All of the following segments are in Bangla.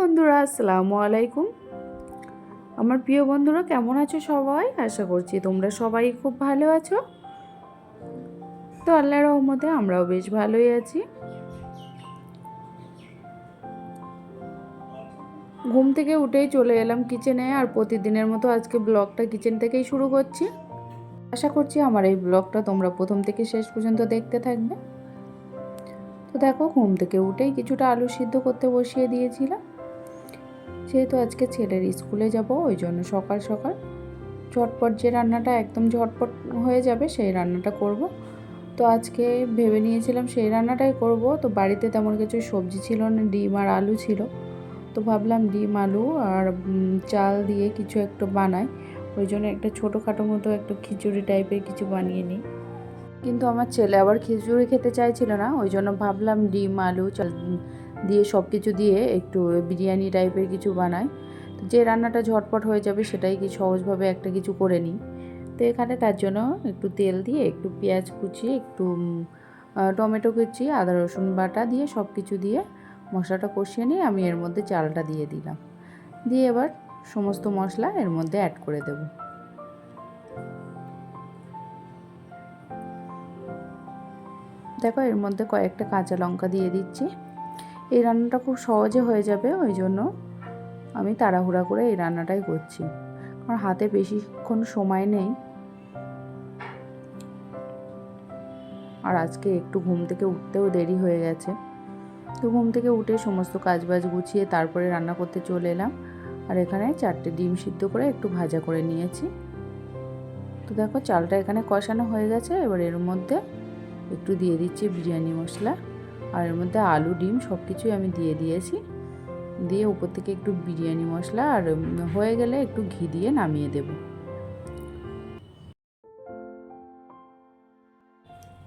বন্ধুরা, আসসালামু আলাইকুম। আমার প্রিয় বন্ধুরা, কেমন আছো সবাই? আশা করছি তোমরা সবাই খুব ভালো আছো। তো আল্লাহর রহমতে আমরাও বেশ ভালোই আছি। ঘুম থেকে উঠেই চলে এলাম কিচেনে আর প্রতিদিনের মতো আজকে ব্লগটা কিচেন থেকেই শুরু করছি। আশা করছি আমার এই ব্লগটা তোমরা প্রথম থেকে শেষ পর্যন্ত দেখতে থাকবে। তো দেখো, ঘুম থেকে উঠেই কিছুটা আলু সিদ্ধ করতে বসিয়ে দিয়েছিলাম। যেহেতু আজকে ছেলের স্কুলে যাব, ওই জন্য সকাল সকাল। ঝটপট যে রান্নাটা একদম ঝটপট হয়ে যাবে, সেই রান্নাটা করব। তো আজকে ভেবে নিয়েছিলাম সেই রান্নাটাই করব। তো বাড়িতে তেমন কিছু সবজি ছিল না, ডিম আর আলু ছিল। তো ভাবলাম ডিম, আলু আর চাল দিয়ে কিছু একটু বানাই। ওই জন্য একটা ছোটোখাটো মতো একটু খিচুড়ি টাইপের কিছু বানিয়ে নিই। কিন্তু আমার ছেলে আবার খিচুড়ি খেতে চাইছিল না, ওই জন্য ভাবলাম ডিম, আলু, চাল দিয়ে সব কিছু দিয়ে একটু বিরিয়ানি টাইপের কিছু বানাই। তো যে রান্নাটা ঝটপট হয়ে যাবে সেটাই কি সহজভাবে একটা কিছু করে নিই। তো এখানে তার জন্য একটু তেল দিয়ে একটু পেঁয়াজ কুচি, একটু টমেটো কুচি, আদা রসুন বাটা দিয়ে সব কিছু দিয়ে মশলাটা কষিয়ে নিয়ে আমি এর মধ্যে চালটা দিয়ে দিলাম। দিয়ে এবার সমস্ত মশলা এর মধ্যে অ্যাড করে দেবো। দেখো এর মধ্যে কয়েকটা কাঁচা লঙ্কা দিয়ে দিচ্ছি। এই রান্নাটা খুব সহজে হয়ে যাবে, ওই জন্য আমি তাড়াহুড়া করে এই রান্নাটাই করছি। আমার হাতে বেশিক্ষণ সময় নেই। আর আজকে একটু ঘুম থেকে উঠতেও দেরি হয়ে গেছে। তো ঘুম থেকে উঠে সমস্ত কাজবাজ গুছিয়ে তারপরে রান্না করতে চলে এলাম। আর এখানে চারটে ডিম সিদ্ধ করে একটু ভাজা করে নিয়েছি। তো দেখো, চালটা এখানে কষানো হয়ে গেছে। এবার এর মধ্যে একটু দিয়ে দিচ্ছি বিরিয়ানি মশলা। আর এর মধ্যে আলু, ডিম সব কিছুই আমি দিয়ে দিয়েছি। দিয়ে উপর থেকে একটু বিরিয়ানি মশলা আর হয়ে গেলে একটু ঘি দিয়ে নামিয়ে দেব।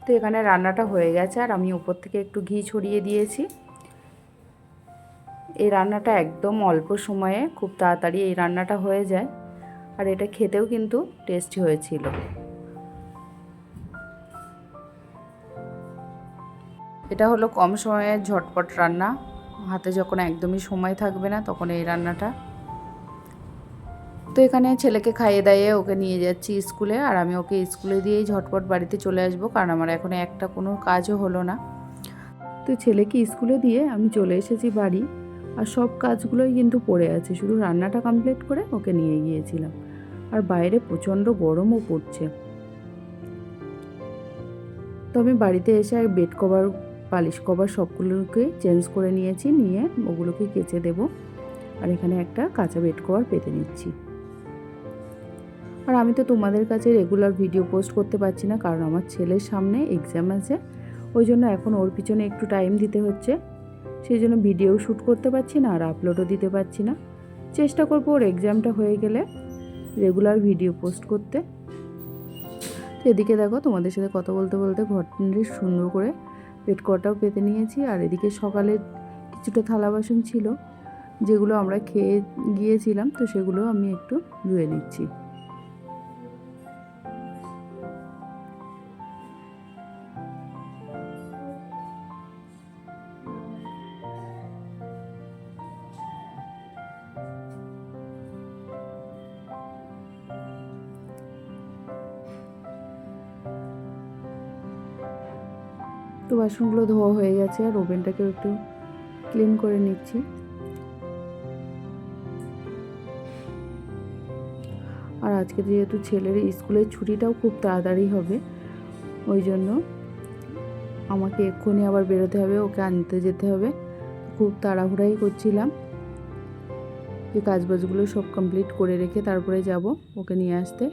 তো এখানে রান্নাটা হয়ে গেছে আর আমি উপর থেকে একটু ঘি ছড়িয়ে দিয়েছি। এই রান্নাটা একদম অল্প সময়ে খুব তাড়াতাড়ি এই রান্নাটা হয়ে যায়। আর এটা খেতেও কিন্তু টেস্টি হয়েছিল। এটা হলো কম সময়ে ঝটপট রান্না। হাতে যখন একদমই সময় থাকবে না তখন এই রান্নাটা। তো এখানে ছেলেকে খাইয়ে দাইয়ে ওকে নিয়ে যাচ্ছি স্কুলে আর আমি ওকে স্কুলে দিয়েই ঝটপট বাড়িতে চলে আসব কারণ আমার এখন একটা কোনো কাজও হলো না। তো ছেলেকে স্কুলে দিয়ে আমি চলে এসেছি বাড়ি আর সব কাজগুলোই কিন্তু পড়ে আছে। শুধু রান্নাটা কমপ্লিট করে ওকে নিয়ে গিয়েছিলাম। আর বাইরে প্রচণ্ড গরমও পড়ছে। তো আমি বাড়িতে এসে বেড কভার পালিশ কভার সবগুলোকে চেঞ্জ করে নিয়েছি, নিয়ে ওগুলোকে কেচে দেব। আর এখানে একটা কাঁচা বেড কভার পেতে নিচ্ছি। আর আমি তো তোমাদের কাছে রেগুলার ভিডিও পোস্ট করতে পারছি না, কারণ আমার ছেলের সামনে এক্সাম আছে। ওই জন্য এখন ওর পিছনে একটু টাইম দিতে হচ্ছে। সেই জন্য ভিডিও শ্যুট করতে পারছি না আর আপলোডও দিতে পারছি না। চেষ্টা করব ওর এক্সামটা হয়ে গেলে রেগুলার ভিডিও পোস্ট করতে। এদিকে দেখো তোমাদের সাথে কথা বলতে বলতে ঘরটি সুন্দর করে পেট কটাও পেতে নিয়েছি। আর এদিকে সকালে কিছুটা থালা বাসন ছিল, যেগুলো আমরা খেয়ে গিয়েছিলাম, তো সেগুলো আমি একটু ধুয়ে নিচ্ছি। তো বাসনগুলো ধোয়া হয়ে গেছে আর ওভেনটাকেও একটু ক্লিন করে নিচ্ছি। আর আজকে যেহেতু ছেলের স্কুলের ছুটিটাও খুব তাড়াতাড়ি হবে, ওই জন্য আমাকে এক্ষুনি আবার বেরোতে হবে, ওকে আনতে যেতে হবে। খুব তাড়াহুড়াই করছিলাম যে কাজবাজগুলো সব কমপ্লিট করে রেখে তারপরে যাব ওকে নিয়ে আসতে।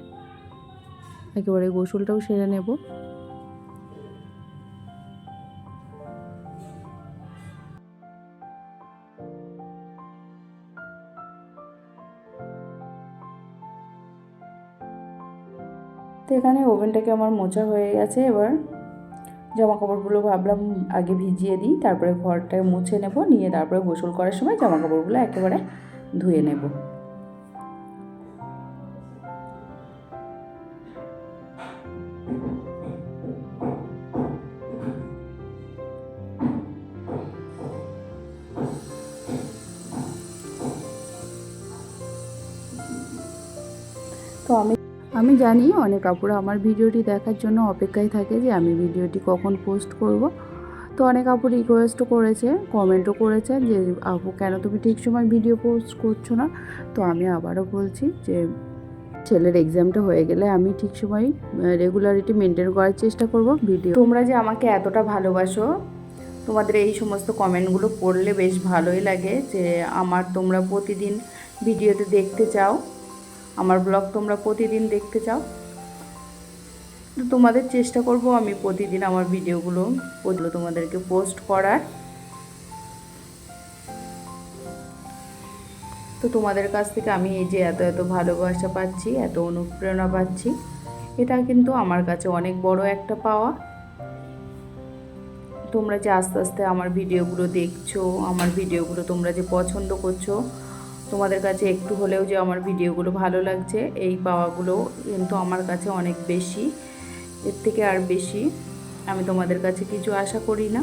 একেবারে গোসলটাও সেরে নেব। এখানে ওভেনটাকে আমার মোচা হয়ে গেছে। এবার জামা কাপড়গুলো ভাবলাম আগে ভিজিয়ে দিই, তারপরে ঘরটায় মুছে নেব, নিয়ে তারপরে গোসল করার সময় জামা কাপড়গুলো একেবারে ধুয়ে নেব। তো আমি আমি জানি অনেক আপুরা আমার ভিডিওটি দেখার জন্য অপেক্ষায় থাকে যে আমি ভিডিওটি কখন পোস্ট করব। তো অনেক আপু রিকোয়েস্টও করেছে কমেন্টও করেছে যে, আপু, কেন তুমি ঠিক সময় ভিডিও পোস্ট করছ না? তো আমি আবারও বলছি যে, ছেলের এক্সামটা হয়ে গেলে আমি ঠিক সময় রেগুলারিটি মেনটেন করার চেষ্টা করব ভিডিও তোমরা যে আমাকে এতটা ভালোবাসো, তোমাদের এই সমস্ত কমেন্টগুলো পড়লে বেশ ভালোই লাগে যে, আমার তোমরা প্রতিদিন ভিডিওতে দেখতে চাও। আমার ব্লগ তোমরা প্রতিদিন দেখতে চাও। তো তোমাদের চেষ্টা করব আমি প্রতিদিন আমার ভিডিওগুলো ওগুলো তোমাদেরকে পোস্ট করার। তো তোমাদের কাছ থেকে আমি এই যে এত এত ভালোবাসা পাচ্ছি, এত অনুপ্রেরণা পাচ্ছি, এটা কিন্তু আমার কাছে অনেক বড় একটা পাওয়া। তোমরা যে আস্তে আস্তে আমার ভিডিওগুলো দেখছ, আমার ভিডিওগুলো তোমরা যে পছন্দ করছ তোমাদের কাছে একটু হলেও যে আমার ভিডিওগুলো ভালো লাগছে, এই পাওয়াগুলো কিন্তু আমার কাছে অনেক বেশি। এর থেকে আর বেশি আমি তোমাদের কাছে কিছু আশা করি না।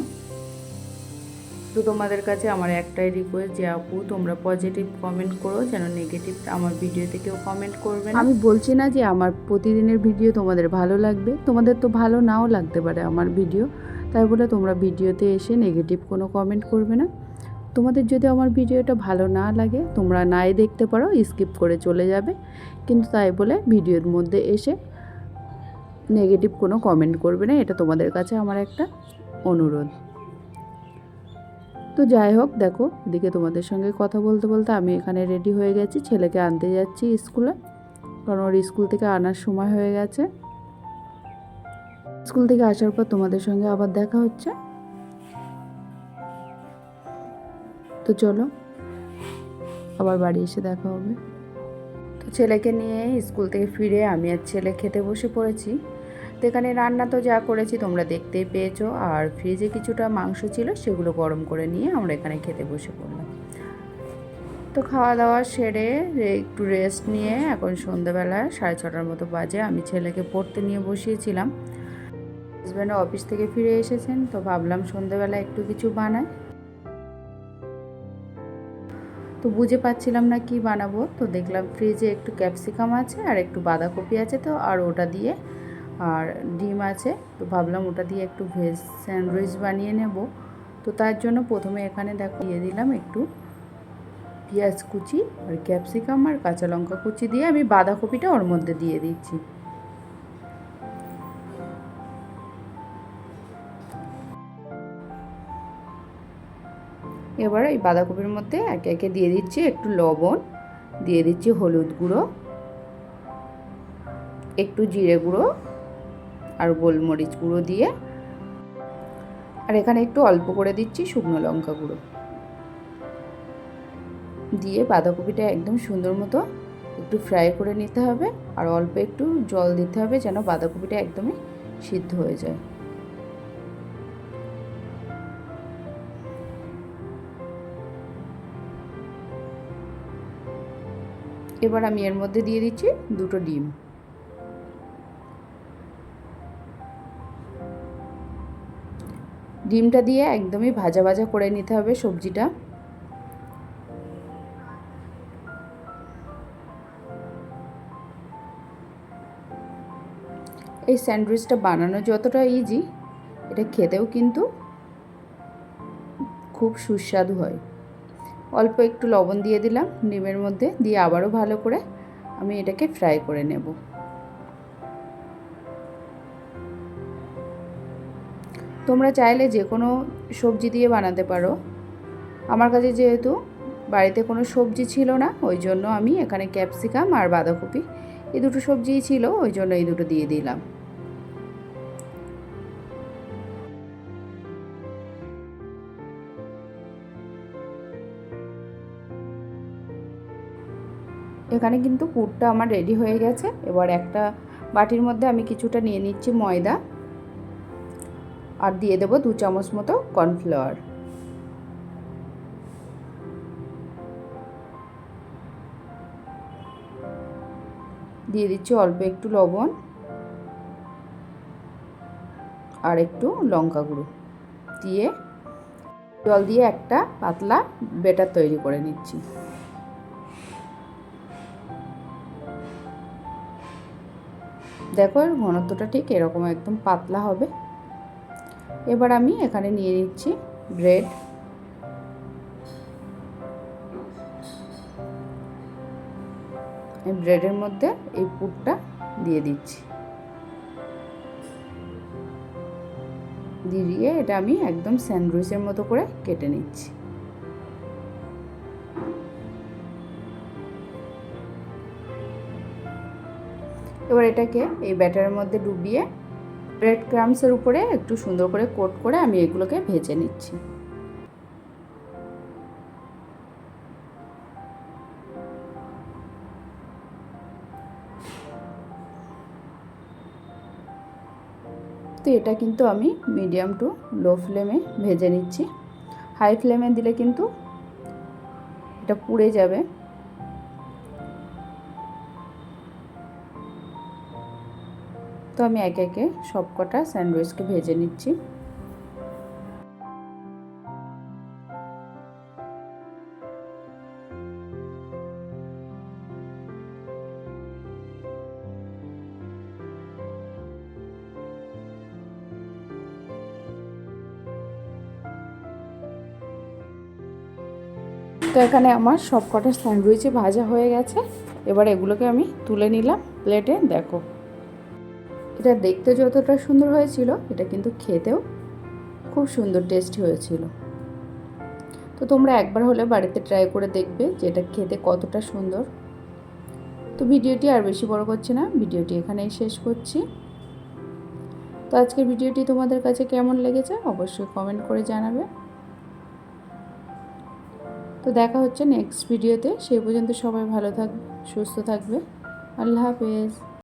তো তোমাদের কাছে আমার একটাই রিকোয়েস্ট যে আপু, তোমরা পজিটিভ কমেন্ট করো, যেন নেগেটিভ আমার ভিডিওতে কেউ কমেন্ট করবে আমি বলছি না যে আমার প্রতিদিনের ভিডিও তোমাদের ভালো লাগবে, তোমাদের তো ভালো নাও লাগতে পারে আমার ভিডিও। তাই বলে তোমরা ভিডিওতে এসে নেগেটিভ কোনো কমেন্ট করবে না। তোমাদের যদি আমার ভিডিওটা ভালো না লাগে, তোমরা নাই দেখতে পারো, স্কিপ করে চলে যাবে। কিন্তু তাই বলে ভিডিওর মধ্যে এসে নেগেটিভ কোনো কমেন্ট করবে না, এটা তোমাদের কাছে আমার একটা অনুরোধ। তো যাই হোক, দেখো, এদিকে তোমাদের সঙ্গে কথা বলতে বলতে আমি এখানে রেডি হয়ে গেছি, ছেলেকে আনতে যাচ্ছি স্কুলে কারণ ওর স্কুল থেকে আনার সময় হয়ে গেছে। স্কুল থেকে আসার পর তোমাদের সঙ্গে আবার দেখা হচ্ছে। তো চলো, আবার বাড়ি এসে দেখা হবে। তো ছেলেকে নিয়ে স্কুল থেকে ফিরে আমি আর ছেলে খেতে বসে পড়েছি। তো এখানে রান্না তো যা করেছি তোমরা দেখতেই পেয়েছ, আর ফ্রিজে কিছুটা মাংস ছিল সেগুলো গরম করে নিয়ে আমরা এখানে খেতে বসে পড়লাম। তো খাওয়া দাওয়া সেরে একটু রেস্ট নিয়ে এখন সন্ধ্যাবেলা সাড়ে ছটার মতো বাজে আমি ছেলেকে পড়তে নিয়ে বসিয়েছিলাম। হাজব্যান্ড অফিস থেকে ফিরে এসেছেন, তো ভাবলাম সন্ধ্যাবেলা একটু কিছু বানাই। তো বুঝে পাচ্ছিলাম না কি বানাবো। তো দেখলাম ফ্রিজে একটু ক্যাপসিকাম আছে আর একটু বাঁধাকপি আছে তো, আর ওটা দিয়ে আর ডিম আছে। তো ভাবলাম ওটা দিয়ে একটু ভেজ স্যান্ডউইচ বানিয়ে নেব। তো তার জন্য প্রথমে এখানে দেখো দিয়ে দিলাম একটু পেঁয়াজ কুচি আর ক্যাপসিকাম আর কাঁচা লঙ্কা কুচি দিয়ে আমি বাঁধাকপিটা ওর মধ্যে দিয়ে দিচ্ছি। এবার এই বাঁধাকপির মধ্যে একে একে দিয়ে দিচ্ছি একটু লবণ, দিয়ে দিচ্ছি হলুদ গুঁড়ো, একটু জিরে গুঁড়ো আর গোলমরিচ গুঁড়ো দিয়ে। আর এখানে একটু অল্প করে দিচ্ছি শুকনো লঙ্কা গুঁড়ো। দিয়ে বাঁধাকপিটা একদম সুন্দর মতো একটু ফ্রাই করে নিতে হবে আর অল্প একটু জল দিতে হবে যেন বাঁধাকপিটা একদমই সিদ্ধ হয়ে যায়। এবার আমি এর মধ্যে দিয়ে দিচ্ছি দুটো ডিম। ডিমটা দিয়ে একদমই ভাজা ভাজা করে নিতে হবে সবজিটা। এই স্যান্ডউইচটা বানানো যতটা ইজি এটা খেতেও কিন্তু খুব সুস্বাদু হয়। অল্প একটু লবণ দিয়ে দিলাম ডিমের মধ্যে দিয়ে আবারও ভালো করে আমি এটাকে ফ্রাই করে নেব। তোমরা চাইলে যে কোনো সবজি দিয়ে বানাতে পারো। আমার কাছে যেহেতু বাড়িতে কোনো সবজি ছিল না, ওই জন্য আমি এখানে ক্যাপসিকাম আর বাঁধাকপি, এই দুটো সবজিই ছিল, ওই জন্য এই দুটো দিয়ে দিলাম। এখানে কিন্তু পুরটা আমার রেডি হয়ে গেছে। এবার একটা বাটির মধ্যে আমি কিছুটা নিয়ে নিচ্ছি ময়দা। আর দিয়ে দেবো দু চামচ মতো কর্নফ্লাওয়ার। দিয়ে দিচ্ছি অল্প একটু লবণ। আর একটু লঙ্কা গুঁড়ো। দিয়ে জল দিয়ে একটা পাতলা বেটার তৈরি করে নিচ্ছি। দেখো এর ঘনত্বটা ঠিক এরকম একদম পাতলা হবে। এবার আমি এখানে নিয়ে নিচ্ছি ব্রেড ব্রেডের মধ্যে এই পুরটা দিয়ে দিচ্ছি। দিয়ে এটা আমি একদম স্যান্ডউইচের মতো করে কেটে নিচ্ছি। এবার এটাকে এই ব্যাটারের মধ্যে ডুবিয়ে ব্রেড ক্রামসের উপরে একটু সুন্দর করে কোট করে আমি এগুলোকে ভেজে নিচ্ছি। তো এটা কিন্তু আমি মিডিয়াম টু লো ফ্লেমে ভেজে নিচ্ছি। হাই ফ্লেমে দিলে কিন্তু এটা পুড়ে যাবে। তো আমি একে একে সব কটা স্যান্ডউইচকে ভেজে নিচ্ছি। তো এখানে আমার সব কটা স্যান্ডউইচই ভাজা হয়ে গেছে। এবার এগুলোকে আমি তুলে নিলাম, প্লেটে। দেখো। এটা দেখতে যতটা সুন্দর হয়েছিল, এটা কিন্তু খেতেও খুব সুন্দর টেস্টি হয়েছিল। তো তোমরা একবার হলে বাড়িতে ট্রাই করে দেখবে যে এটা খেতে কতটা সুন্দর। তো ভিডিওটি আর বেশি বড় করছি না, ভিডিওটি এখানেই শেষ করছি। তো আজকের ভিডিওটি তোমাদের কাছে কেমন লেগেছে অবশ্যই কমেন্ট করে জানাবে। তো দেখা হচ্ছে নেক্সট ভিডিওতে সেই পর্যন্ত সবাই ভালো থাকবে সুস্থ থাকবে। আল্লাহ হাফেজ।